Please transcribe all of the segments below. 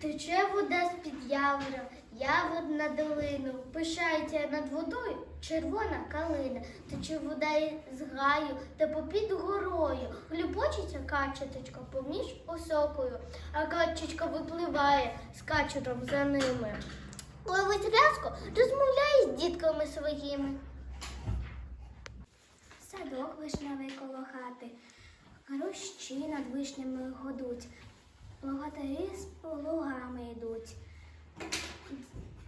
Тече вода з-під явора, явор на долину, пишається над водою червона калина, тече вода із гаю та попід горою, глюбочиться качеточка поміж осокою, а качечка випливає з качуром за ними. Ловить рязко, розмовляє з дітками своїми. Садок вишневий коло хати, Грущі над вишнями годуть, Благодарі з полугами йдуть.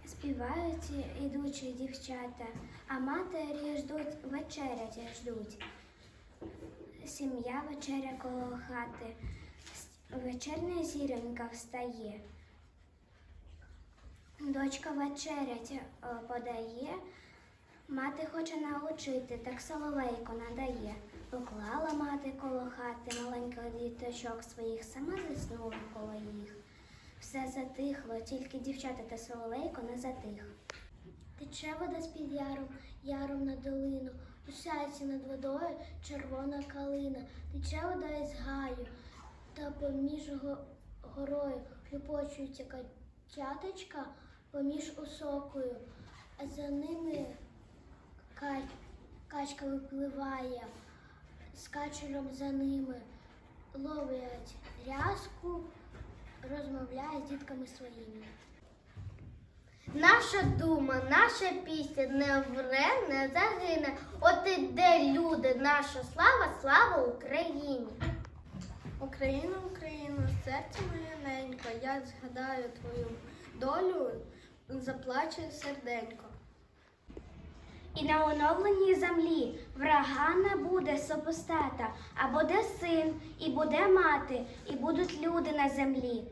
Співають ідучі дівчата, а матері ждуть, вечерять ждуть. Сім'я вечеря коло хати, вечерня зіронька встає. Дочка вечерять е, подає, мати хоче научити, так соловейко надає. Поклала мати коло хати маленьких діточок своїх, сама заснула коло їх. Все затихло, тільки дівчата та соловейко не затих. Тече вода з-під яром, яром на долину, Пишається над водою червона калина, тече вода із гаю, та поміж горою хлюпочується качаточка поміж осокою, а за ними качка випливає, з качером за ними ловлять рязку, розмовляє з дітками своїми. Наша дума, наша пісня не вмре, не загине. От іде люди, наша слава, слава Україні. Україна, Україна, серце моє ненько, я згадаю твою долю, заплаче серденько. І на оновленій землі врага не буде сопостата, а буде син, і буде мати, і будуть люди на землі.